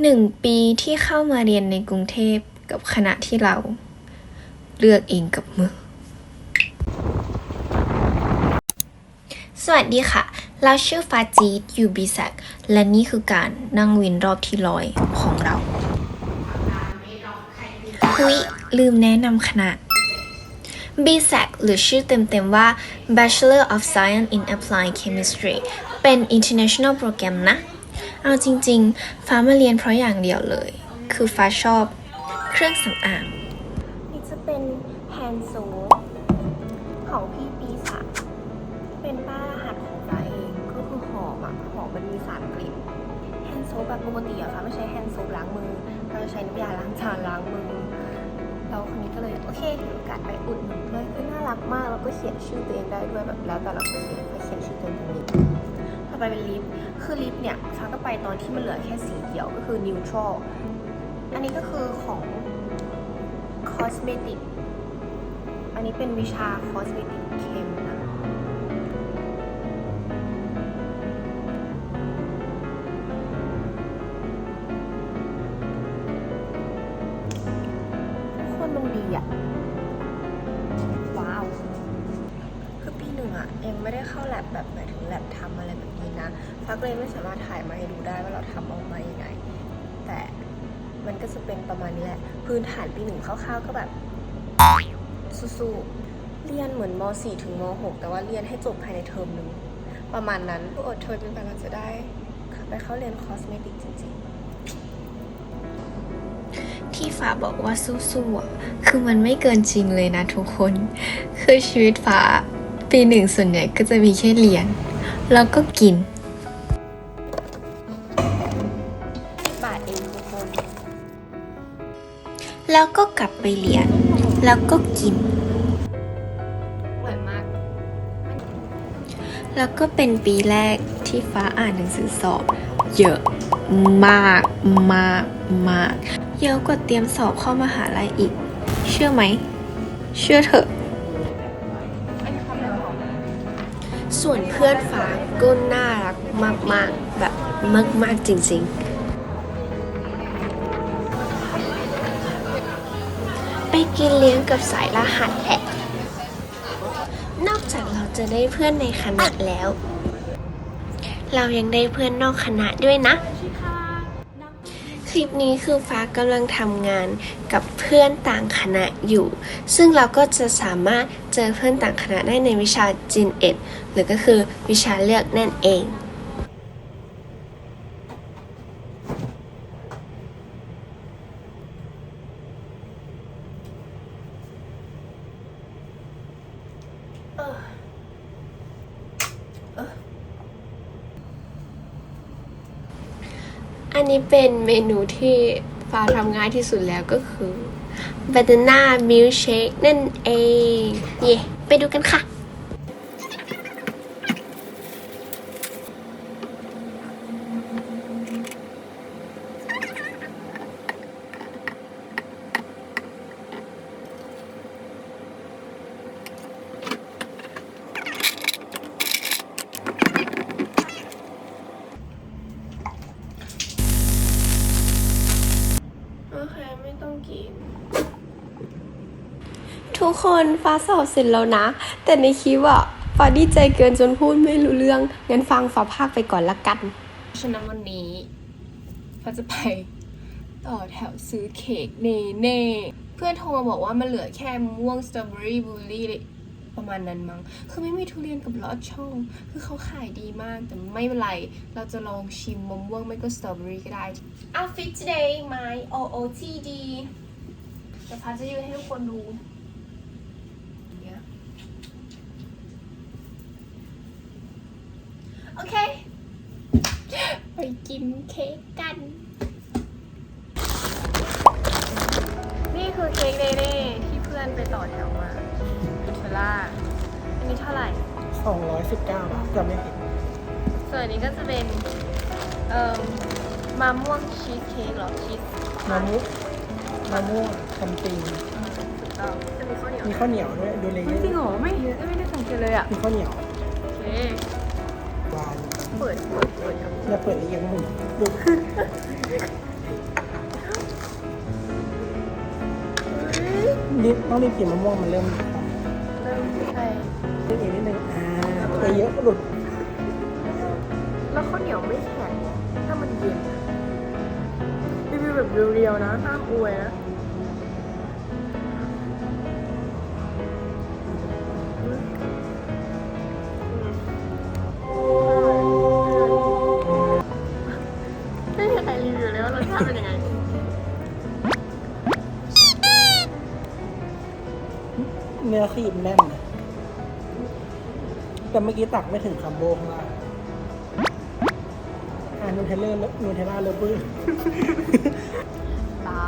หนึ่งปีที่เข้ามาเรียนในกรุงเทพกับคณะที่เรา เลือกเองกับมือ สวัสดีค่ะ เราชื่อฟาจีดอยู่บีแซกและนี่คือการนั่งวินรอบที่ร้อยของเราหุยลืมแนะนำคณะ BSAC หรือชื่อเต็มๆว่า Bachelor of Science in Applied Chemistry เป็น international program นะ เอาจริง ๆ ฟ้ามาเรียนเพราะอย่างเดียวเลย คือฟ้าชอบเครื่องสำอางนี่จะเป็นแฮนด์โซของพี่ปีศาจเป็นป้ารหัสของฟ้าเองก็คือหอมอะหอมมันมีสามกลิ่นแฮนด์โซแบบปกติอะฟ้าไม่ใช้แฮนด์โซล้างมือเราจะใช้น้ำยาล้างจานล้างมือเราคนนี้ก็เลยโอเคถือโอกาสไปอุดหนุนด้วยคือน่ารักมากแล้วก็เขียนชื่อตัวเองได้ด้วยแบบแล้วแต่เราจะเขียนเขียนชื่อตัวเองตรงนี้ ไปเป็นลิป คือลิปเนี่ยฟ้าก็ไปตอนที่มันเหลือแค่สีเดียวก็คือ neutral อันนี้ก็คือของคอสเมติก อันนี้เป็นวิชาคอสเมติกเคมนะคนมันดีอะว้าว คือปีหนึ่งอะยังไม่ได้เข้าแลบแบบหมายถึงแลบทำอะไรแบบนี้นะฟักเลยไม่สามารถถ่ายมาให้ดูได้ว่าเราทำออกมายังไง แต่มันก็จะเป็นประมาณนี้แหละ พื้นฐานปีหนึ่งคร่าวๆก็แบบสู้ๆเรียนเหมือนม .4 ถึงม .6 แต่ว่าเรียนให้จบภายในเทอมหนึ่งประมาณนั้นอดทนจนกว่าเราจะได้ไปเข้าเรียนคอสเมติกจริงๆที่ฟ้าบอกว่าสู้ๆอะคือมันไม่เกินจริงเลยนะทุกคน คือชีวิตฟ้า ปีหนึ่งส่วนใหญ่ก็จะมีแค่เรียน แล้วก็กินๆบาทเองทุกคน แล้วก็กลับไปเรียน แล้วก็กินอร่อยมาก แล้วก็เป็นปีแรกที่ฟ้าอ่านหนังสือสอบ เยอะมากมากมาก เยอะกว่าเตรียมสอบเข้ามหาลัยอีก เชื่อไหม เชื่อเถอะ ส่วนเพื่อนฟ้าก็น่ารักมากๆ แบบมากๆจริงๆ ไปกินเลี้ยงกับสายรหัสแหละ นอกจากเราจะได้เพื่อนในคณะแล้ว เรายังได้เพื่อนนอกคณะด้วยนะ คลิปนี้คือฟ้ากำลังทำงานกับเพื่อนต่างคณะอยู่ ซึ่งเราก็จะสามารถเจอเพื่อนต่างคณะได้ในวิชาจินเอ็ดหรือก็คือวิชาเลือกนั่นเองเออ นนี้เป็นเมนูที่ฟ้าทำง่ายที่สุดแล้วก็คือ banana milkshake นั่นเอง เย่ไปดูกันค่ะ โอเค ไม่ต้องกิน ทุกคนฟ้าสอบเสร็จแล้วนะ แต่ในคลิปอะฟ้าดีใจเกินจนพูดไม่รู้เรื่อง งั้นฟังฟ้าภาคไปก่อนละกัน ฉะนั้นวันนี้ฟ้าจะไปต่อแถวซื้อเค้กเนเน่เพื่อนโทรมาบอกว่ามันเหลือแค่มะม่วงสตรอเบอรี่บลูเบอรี่ประมาณนั้นมั้ง คือไม่มีทุเรียนกับลอดช่อง คือเขาขายดีมาก แต่ไม่เป็นไร เราจะลองชิมมะม่วงไม่ก็สตรอเบอรี่ก็ได้ Outfit today my OOTD เดี๋ยวพัดจะยืนให้ทุกคนดูเนี่ยโอ เค ไปกินเค้กกัน นี่คือเค้กเน่ๆที่เพื่อนไปต่อแถวมาเทล่า อันนี้เท่าไหร่ 219บาทจะไม่ผิดส่วนอันนี้ก็จะเป็น เอ่อมะม่วงชีสเค้กเหรอชีสมะม่วงมะม่วงแคมปิงถูกต้องจะมีข้าวเหนียวมีข้าวเหนียวด้วยดูเลยจริงเหรอไม่ไม่ได้สังเกตเลยอะมีข้าวเหนียวโอเค หวานเปิดเปิดเปิดครับอย่าเปิดอีกอย่างหนึ่งดูนิดต้องรีบกินมะม่วงมันเริ่มเริ่มใช่เริ่มอีกนิดนึงอ่าไปเยอะก็หลุด แล้วข้าวเหนียวไม่แข็งถ้ามันเย็นอะรีวิวแบบเรียวๆนะห้ามอวยนะ ไม่มีใครรีวิวเลยว่ารสชาติเป็นยังไงเนื้อครีมแน่นนะแต่เมื่อกี้ตักไม่ถึงคัมโบข้างล่างอ่านูเทลเลอร์นูเทลล่าเลเวอร์ ตา